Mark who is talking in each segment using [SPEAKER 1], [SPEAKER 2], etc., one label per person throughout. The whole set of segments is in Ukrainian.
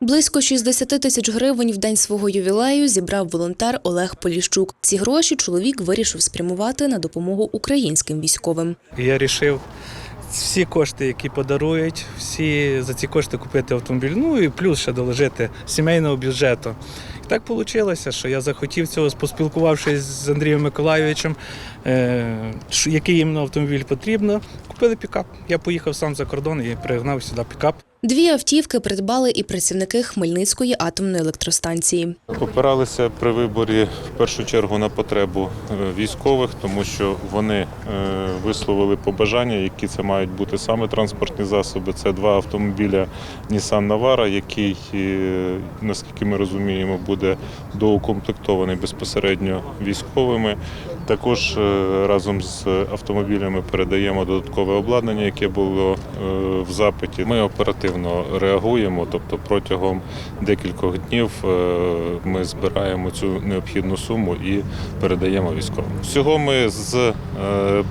[SPEAKER 1] Близько 60 тисяч гривень в день свого ювілею зібрав волонтер Олег Поліщук. Ці гроші чоловік вирішив спрямувати на допомогу українським військовим.
[SPEAKER 2] Я вирішив всі кошти, які подарують, всі за ці кошти купити автомобіль. Ну і плюс ще доложити сімейного бюджету. І так вийшло, що я захотів цього, поспілкувавшись з Андрієм Миколайовичем, е, який іменно автомобіль потрібно. Купили пікап. Я поїхав сам за кордон і пригнав сюди пікап.
[SPEAKER 1] Дві автівки придбали і працівники Хмельницької атомної електростанції.
[SPEAKER 3] Опиралися при виборі в першу чергу на потребу е, військових, тому що вони е, висловили побажання, які це мають бути саме транспортні засоби. Це два автомобіля Nissan Navara, який, е, наскільки ми розуміємо, буде доукомплектований безпосередньо військовими. Також разом з автомобілями передаємо додаткове обладнання, яке було в запиті. Ми оперативно реагуємо, тобто протягом декількох днів е, ми збираємо цю необхідну суму і передаємо військовим. Всього ми з е,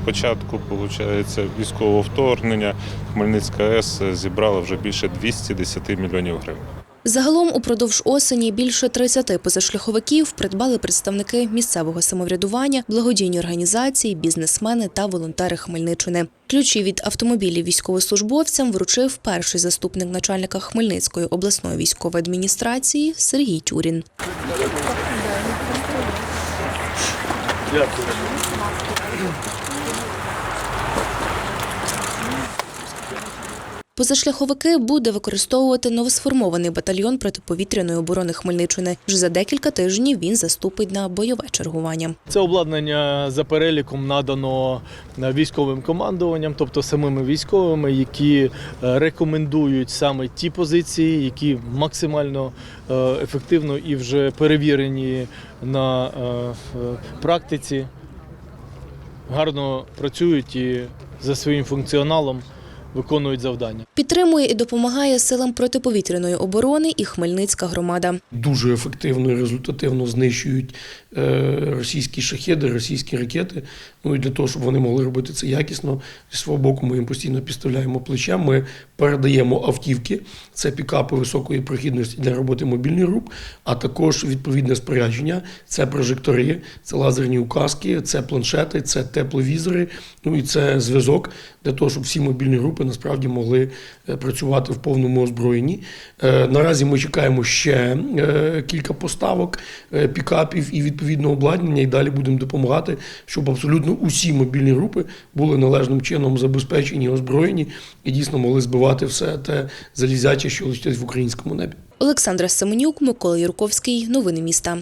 [SPEAKER 3] початку виходить, військового вторгнення Хмельницька АЕС зібрала вже більше 210 мільйонів гривень.
[SPEAKER 1] Загалом упродовж осені більше 30 позашляховиків придбали представники місцевого самоврядування, благодійні організації, бізнесмени та волонтери Хмельниччини. Ключі від автомобілів військовослужбовцям вручив перший заступник начальника Хмельницької обласної військової адміністрації Сергій Тюрін. Позашляховики буде використовувати новосформований батальйон протиповітряної оборони Хмельниччини. Вже за декілька тижнів він заступить на бойове чергування.
[SPEAKER 4] Це обладнання за переліком надано е, військовим командуванням, тобто самими військовими, які е, рекомендують саме ті позиції, які максимально е, ефективно і вже перевірені на практиці, гарно працюють і за своїм функціоналом виконують завдання.
[SPEAKER 1] Підтримує і допомагає силам протиповітряної оборони і Хмельницька громада.
[SPEAKER 5] дуже ефективно і результативно знищують е, російські шахеди, російські ракети. Ну і для того, щоб вони могли робити це якісно, зі свого боку ми їм постійно підставляємо плече. Ми передаємо автівки, це пікапи високої прохідності для роботи мобільних груп, а також відповідне спорядження, це прожектори, це лазерні указки, це планшети, це тепловізори, ну і це зв'язок для того, щоб всі мобільні групи насправді могли е, працювати в повному озброєнні. Е, Наразі ми чекаємо ще е, кілька поставок пікапів і відповідного обладнання, і далі будемо допомагати, щоб абсолютно усі мобільні групи були належним чином забезпечені, озброєні і дійсно могли збивати все те залізяче, що летить в українському небі.
[SPEAKER 1] Олександра Семенюк, Микола Юрковський. Новини міста.